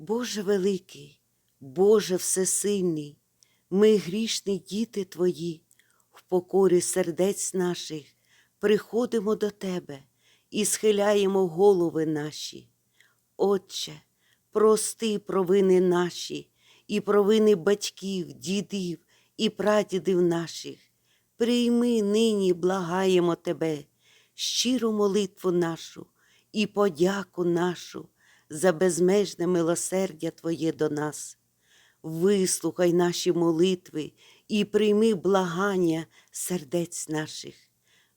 Боже великий, Боже всесильний, ми грішні діти Твої, в покорі сердець наших приходимо до Тебе і схиляємо голови наші. Отче, прости провини наші і провини батьків, дідів і прадідів наших. Прийми нині, благаємо Тебе, щиру молитву нашу і подяку нашу за безмежне милосердя Твоє до нас. Вислухай наші молитви і прийми благання сердець наших.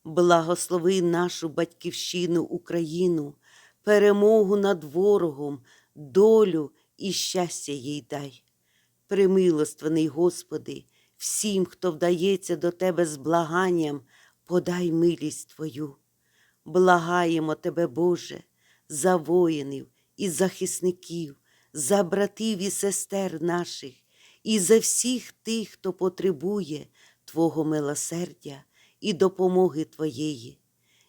Благослови нашу батьківщину Україну, перемогу над ворогом, долю і щастя їй дай. Примилостивний, Господи, всім, хто вдається до Тебе з благанням, подай милість Твою. Благаємо Тебе, Боже, за воїнів і захисників, за братів і сестер наших, і за всіх тих, хто потребує Твого милосердя і допомоги Твоєї.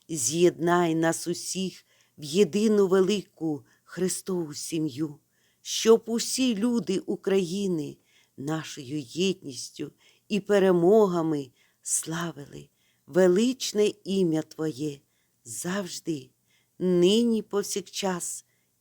З'єднай нас усіх в єдину велику Христову сім'ю, щоб усі люди України нашою єдністю і перемогами славили величне ім'я Твоє завжди, нині повсякчас